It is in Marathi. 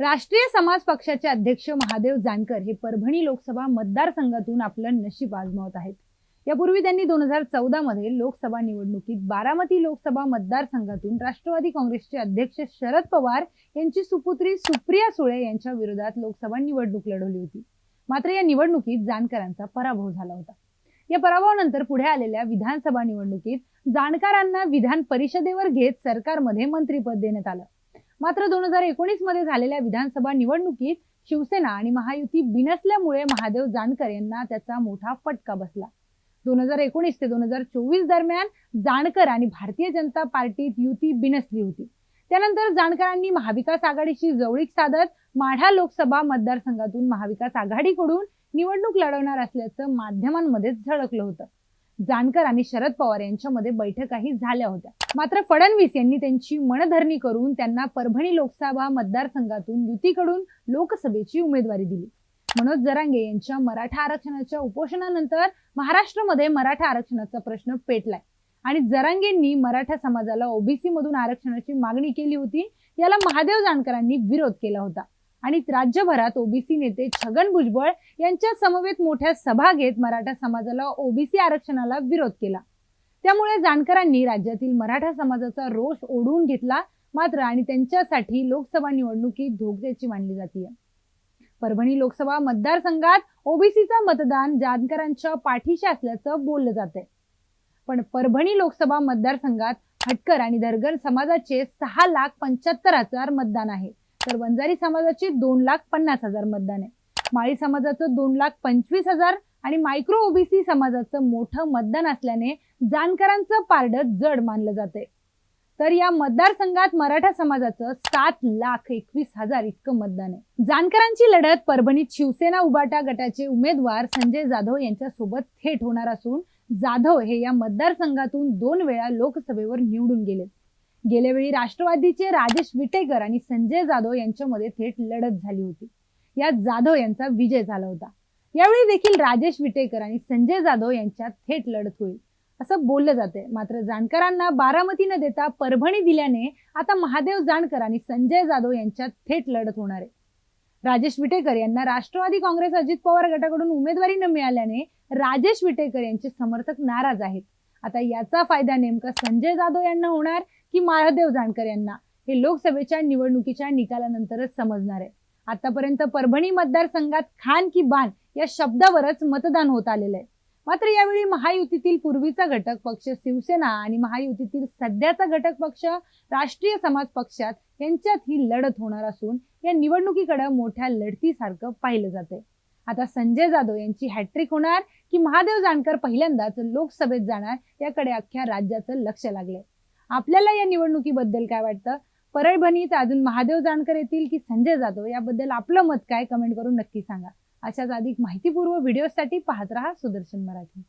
राष्ट्रीय समाज पक्षाचे अध्यक्ष महादेव जानकर हे परभणी लोकसभा मतदारसंघातून आपलं नशीब आजमावत आहेत. यापूर्वी त्यांनी दोन हजार चौदा मध्ये लोकसभा निवडणुकीत बारामती लोकसभा मतदारसंघातून राष्ट्रवादी काँग्रेसचे अध्यक्ष शरद पवार यांची सुपुत्री सुप्रिया सुळे यांच्या विरोधात लोकसभा निवडणूक लढवली होती. मात्र या निवडणुकीत जानकरांचा पराभव झाला होता. या पराभवानंतर पुढे आलेल्या विधानसभा निवडणुकीत जाणकारांना विधान परिषदेवर घेत सरकारमध्ये मंत्रीपद देण्यात आलं. मात्र दोन हजार एकोणीसमध्ये झालेल्या विधानसभा निवडणुकीत शिवसेना आणि महायुती बिनसल्यामुळे महादेव जानकर यांना त्याचा मोठा फटका बसला. दोन हजार एकोणीस ते दोन हजार चोवीस दरम्यान जानकर आणि भारतीय जनता पार्टीत युती बिनसली होती. त्यानंतर जानकरांनी महाविकास आघाडीशी जवळीक साधत माढा लोकसभा मतदारसंघातून महाविकास आघाडीकडून निवडणूक लढवणार असल्याचं माध्यमांमध्येच झळकलं होतं. जानकर आणि शरद पवार यांच्यामध्ये बैठकाही झाल्या होत्या. मात्र फडणवीस यांनी त्यांची मनधरणी करून त्यांना परभणी लोकसभा मतदारसंघातून युतीकडून लोकसभेची उमेदवारी दिली. मनोज जरांगे यांच्या मराठा आरक्षणाच्या उपोषणानंतर महाराष्ट्रामध्ये मराठा आरक्षणाचा प्रश्न पेटलाय. आणि जरांगेंनी मराठा समाजाला ओबीसी मधून आरक्षणाची मागणी केली होती याला महादेव जानकरांनी विरोध केला होता. आणि राज्यभरात ओबीसी नेते छगन भुजबळ यांच्या समवेत मोठ्या सभा घेत मराठा समाजाला ओबीसी आरक्षणाला विरोध केला. त्यामुळे जानकरांनी राज्यातील मराठा समाजाचा रोष ओढवून घेतला मात्र आणि त्यांच्यासाठी लोकसभा निवडणुकीत धोक्याची मानली जाते परभणी लोकसभा मतदारसंघात ओबीसीचा मतदान जानकरांच्या पाठीशी असल्याचं बोललं जातंय. पण परभणी लोकसभा मतदारसंघात हटकर आणि धरगर समाजाचे सहा लाख पंच्याहत्तर हजार मतदान आहे. तर वंजारी समाजाची दोन लाख पन्नास हजार मतदान आहे. माळी समाजाचं दोन लाख पंचवीस हजार आणि मायक्रो ओबीसी समाजाचं मोठं मतदान असल्याने जानकरांचं पारडं जड मानलं जाते तर या मतदारसंघात मराठा समाजाचं सात लाख एकवीस हजार इतकं मतदान आहे. जानकरांची लढत परभणीत शिवसेना उबाटा गटाचे उमेदवार संजय जाधव यांच्यासोबत थेट होणार असून जाधव हे या मतदारसंघातून दोन वेळा लोकसभेवर निवडून गेले गेल्या वेळी राष्ट्रवादीचे राजेश विटेकर आणि संजय जाधव यांच्यामध्ये थेट लढत झाली होती. यात जाधव यांचा विजय झाला होता. यावेळी देखील राजेश विटेकर आणि संजय जाधव यांच्यात थेट लढत होईल. असं बोललं जाते मात्र जाणकारांना बारामती न देता परभणी दिल्याने आता महादेव जानकर आणि संजय जाधव यांच्यात थेट लढत होणार आहे. राजेश विटेकर यांना राष्ट्रवादी काँग्रेस अजित पवार गटाकडून उमेदवारी न मिळाल्याने राजेश विटेकर यांचे समर्थक नाराज आहेत. आता याचा फायदा नेमका संजय जाधव यांना होणार की महादेव जानकर यांना हे लोकसभेच्या निवडणुकीच्या निकालानंतरच समजणार आहे. आतापर्यंत परभणी मतदारसंघात खान की बान या शब्दावरच मतदान होत आलेलं आहे. मात्र यावेळी महायुतीतील पूर्वीचा घटक पक्ष शिवसेना आणि महायुतीतील सध्याचा घटक पक्ष राष्ट्रीय समाज पक्षात यांच्यात ही लढत होणार असून या निवडणुकीकडे मोठ्या लढतीसारखं पाहिलं जाते आता संजय जाधव यांची हॅट्रिक होणार की महादेव जानकर पहिल्यांदाच लोकसभेत जाणार याकडे अख्ख्या राज्याचं लक्ष लागलंय. आपल्याला या निवडणुकीबद्दल काय वाटतं? परळभणीत अजून महादेव जानकर येतील की संजय जाधव? याबद्दल आपलं मत काय? कमेंट करून नक्की सांगा. अशाच अधिक माहितीपूर्व व्हिडिओसाठी पाहत रहा सुदर्शन मराठी.